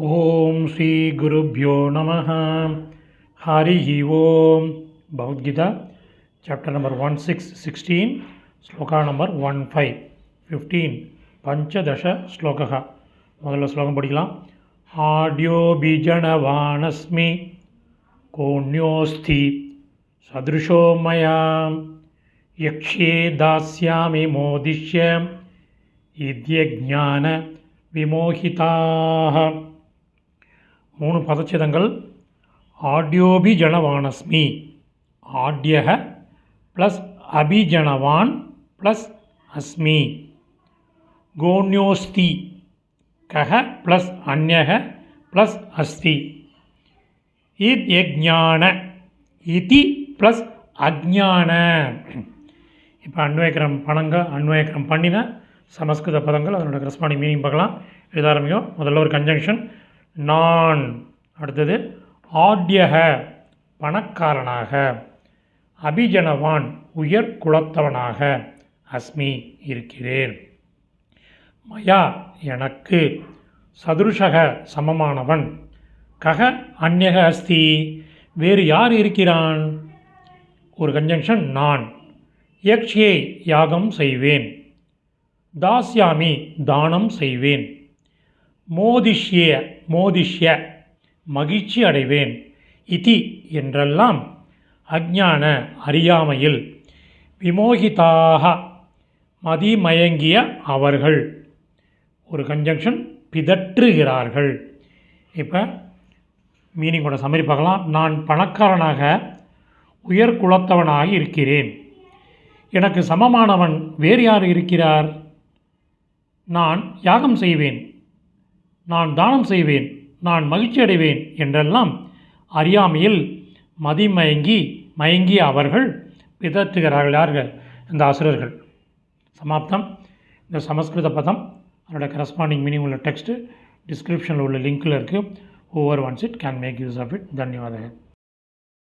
ओम श्री गुरुभ्यो नम। Hari Om. Bhagavad Gita chapter number one six sixteen श्लोक नंबर वन फाइव फिफ्टीन पंचदश श्लोक। मोदी श्लोकम पड़ी आड्यो बीजवाणस्मे कोण्योस्थि सदृशो मया यक्षे दायामी मोदीश्य यज्ञान विमोहिता மூணு பதச்சிதங்கள். ஆட்யோபிஜனவானஸ்மி. ஆட்யக ப்ளஸ் அபிஜனவான் ப்ளஸ் அஸ்மி. கோண்யோஸ்தி கக ப்ளஸ் அந்யக ப்ளஸ் அஸ்தி. இத் யஜான இதி ப்ளஸ் அஜான இப்போ அன்வயக்கிரம் பணங்க அன்வயக்கிரம் பண்ணின சமஸ்கிருத பதங்கள் அதனோட கரஸ்பாண்டிங் மீனிங் பார்க்கலாம். எழுத ஆரம்பிக்கும் முதல்ல ஒரு கன்ஜங்ஷன் நான். அடுத்தது ஆட்யக பணக்காரனாக. அபிஜனவான் உயர் குலத்தவனாக. அஸ்மி இருக்கிறேன். மயா எனக்கு. சதுருஷக சமமானவன். கக அந்நக அஸ்தி. வேறு யார் இருக்கிறான்? ஒரு கன்ஜங்ஷன் நான். யக்ஷியை யாகம் செய்வேன். தாஸ்யாமி தானம் செய்வேன். மோதிஷ்ய மோதிஷ்ய மகிழ்ச்சி அடைவேன் இதி என்றெல்லாம் அஜான அறியாமையில் விமோகிதாக மதிமயங்கிய அவர்கள். ஒரு கன்ஜங்ஷன் பிதற்றுகிறார்கள். இப்போ மீனிங்கோட சம்மரி பார்க்கலாம். நான் பணக்காரனாக உயர் குலத்தவனாக இருக்கிறேன். எனக்கு சமமானவன் வேறு யார் இருக்கிறார்? நான் யாகம் செய்வேன். நான் தானம் செய்வேன் நான் மகிழ்ச்சி அடைவேன் என்றெல்லாம் அறியாமையில் மதிமயங்கி மயங்கிய அவர்கள் பிதற்றுகிறார்கள் யார்கள் இந்த அசுரர்கள் சமாப்தம். இந்த சமஸ்கிருத பதம் அதோட கரஸ்பாண்டிங் மீனிங் உள்ள டெக்ஸ்ட்டு டிஸ்கிரிப்ஷனில் உள்ள லிங்க்கில் இருக்குது over once it can make use of it தன்யவாதங்கள்.